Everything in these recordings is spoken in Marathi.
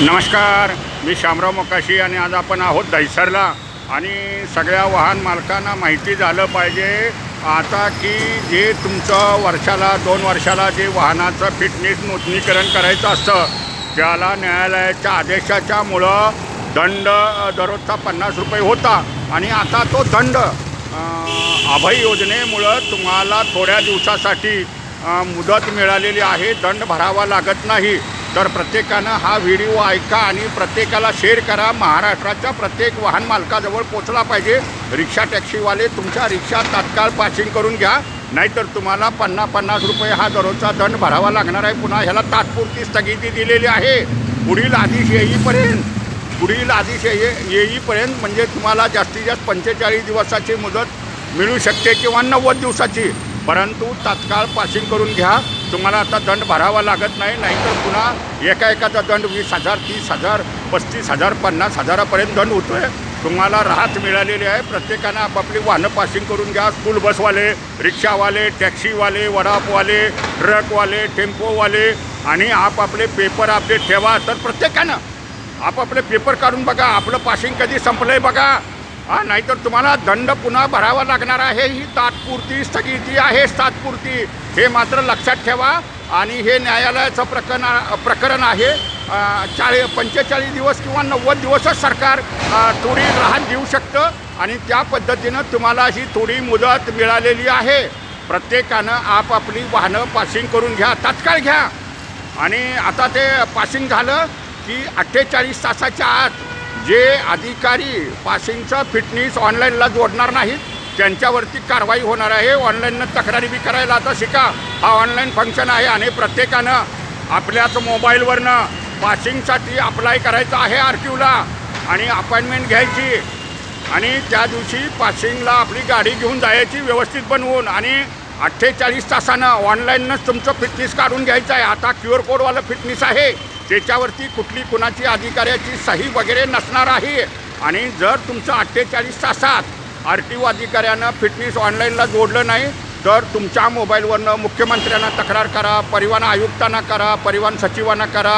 नमस्कार मी शामराव मोकाशी आणि आज आपण आहोत दहिसरला. आणि सगळ्या वाहन मालकांना माहिती झालं पाहिजे आता की जे तुमचं वर्षाला दोन वर्षाला जे वाहनाचं फिटनेस नूतनीकरण करायचं असतं त्याला न्यायालयाच्या आदेशाच्यामुळं दंड दररोजचा पन्नास रुपये होता. आणि आता तो दंड अभय योजनेमुळं तुम्हाला थोड्या दिवसासाठी मुदत मिळालेली आहे. दंड भरावा लागत नाही. तर प्रत्येकानं हा व्हिडिओ ऐका आणि प्रत्येकाला शेअर करा. महाराष्ट्राच्या प्रत्येक वाहन मालकाजवळ पोचला पाहिजे. रिक्षा टॅक्सीवाले तुमच्या रिक्षा तात्काळ पासिंग करून घ्या. नाहीतर तुम्हाला पन्नास पन्नास रुपये हा दररोजचा दंड भरावा लागणार आहे. पुन्हा ह्याला तात्पुरती स्थगिती दिलेली आहे. पुढील आदेश येईपर्यंत पुढील आदेश ये येईपर्यंत म्हणजे तुम्हाला जास्तीत जास्त पंचेचाळीस दिवसाची मुदत मिळू शकते किंवा नव्वद दिवसाची. परंतु तात्काळ पासिंग करून घ्या. तुम्हाला आता दंड भरावा लागत नाही नाहीतर पुन्हा एका एकाचा दंड वीस हजार तीस हजार पस्तीस हजार पन्नास हजारापर्यंत दंड होतो आहे तुम्हाला राहत मिळालेली आहे. प्रत्येकानं आपापली वाहनं पासिंग करून घ्या. स्कूल बसवाले रिक्षावाले टॅक्सीवाले वडापवाले ट्रकवाले टेम्पोवाले आणि आपापले पेपर अपडेट ठेवा. तर प्रत्येकानं आपापले पेपर काढून बघा. आपलं पासिंग कधी संपलं आहे बघा. हा नाहीतर तुम्हाला दंड पुन्हा भरावा लागणार आहे. ही तात्पुरती स्थगिती आहे तात्पुरती. हे मात्र लक्षात ठेवा. आणि हे न्यायालयाचं प्रकरण प्रकरण आहे. चाळी पंचेचाळीस दिवस किंवा नव्वद दिवसच सरकार थोडी राहत देऊ शकतं. आणि त्या पद्धतीनं तुम्हाला ही थोडी मुदत मिळालेली आहे. प्रत्येकानं आपापली वाहनं पासिंग करून घ्या. तात्काळ घ्या. आणि आता ते पासिंग झालं की अठ्ठेचाळीस तासाच्या आत जे अधिकारी पासिंगचं फिटनेस ऑनलाईनला जोडणार नाहीत त्यांच्यावरती कारवाई होणार आहे. ऑनलाईननं तक्रारी बी करायला आता शिका. हा ऑनलाईन फंक्शन आहे आणि प्रत्येकानं आपल्याच मोबाईलवरनं पासिंगसाठी अप्लाय करायचं आहे आर क्यूला आणि अपॉइंटमेंट घ्यायची. आणि त्या दिवशी पासिंगला आपली गाडी घेऊन जायची व्यवस्थित बनवून. आणि अठ्ठेचाळीस तासानं ऑनलाईनच तुमचं फिटनेस काढून घ्यायचं आहे. आता क्यू आर कोडवालं फिटनेस आहे. त्याच्यावरती कुठली कुणाची अधिकाऱ्याची सही वगैरे नसणार आहे. आणि जर तुमचं अठ्ठेचाळीस तासात आर टी ओ अधिकाऱ्यानं फिटनेस ऑनलाईनला जोडलं नाही तर तुमच्या मोबाईलवरनं मुख्यमंत्र्यांना तक्रार करा परिवहन आयुक्तांना करा परिवहन सचिवांना करा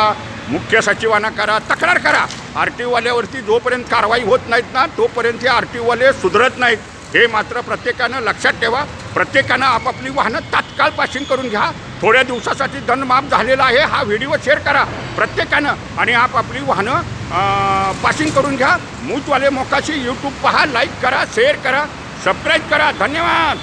मुख्य सचिवांना करा तक्रार करा. आर टी ओवाल्यावरती जोपर्यंत कारवाई होत नाहीत ना तोपर्यंत हे आर टी ओवाले सुधरत नाहीत. हे मात्र प्रत्येकानं लक्षात ठेवा. प्रत्येकानं आपापली वाहनं तात्काळ पासिंग करून घ्या. थोड्या दिवसासाठी दंड माफ झालेला आहे. हा व्हिडिओ शेअर करा. प्रत्येकानं आणि आपापली वाहनं पासिंग करून घ्या. मूतवाले मोकाशी यूट्यूब पहा लाईक करा शेअर करा सबस्क्राईब करा. धन्यवाद!